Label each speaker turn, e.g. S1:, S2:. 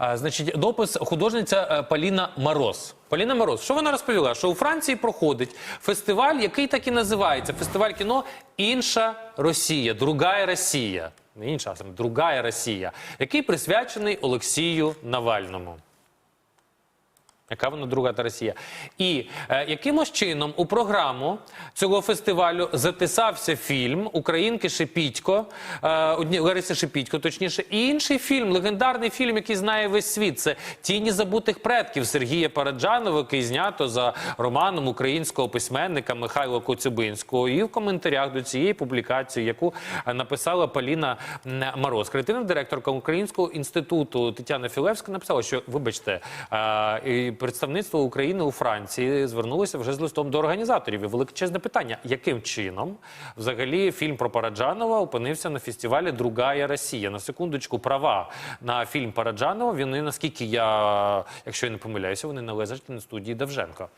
S1: Значить, допис художниця Паліна Поліна Мороз. Поліна Мороз, що вона розповіла? Що у Франції проходить фестиваль, який так і називається фестиваль кіно Інша Росія, Другая Росія. Не інша, а саме Другая Росія, який присвячений Олексію Навальному. Яка вона друга та Росія? І е, якимось чином у програму цього фестивалю затисався фільм Українки Шепітько, е, Лариси Шепітько, точніше, і інший фільм, легендарний фільм, який знає весь світ. Це Тіні забутих предків Сергія Параджанова, який знято за романом українського письменника Михайла Коцюбинського. І в коментарях до цієї публікації, яку е, написала Поліна Мороз, креативна директорка Українського інституту Тетяна Філевська, написала, що вибачте, е, представництво України у Франції звернулося вже з листом до організаторів. І величезне питання: яким чином взагалі фільм про Параджанова опинився на фестивалі Другая Росія? На секундочку, права на фільм Параджанова. Вони, наскільки я, якщо я не помиляюся, вони належать на студії Давженко.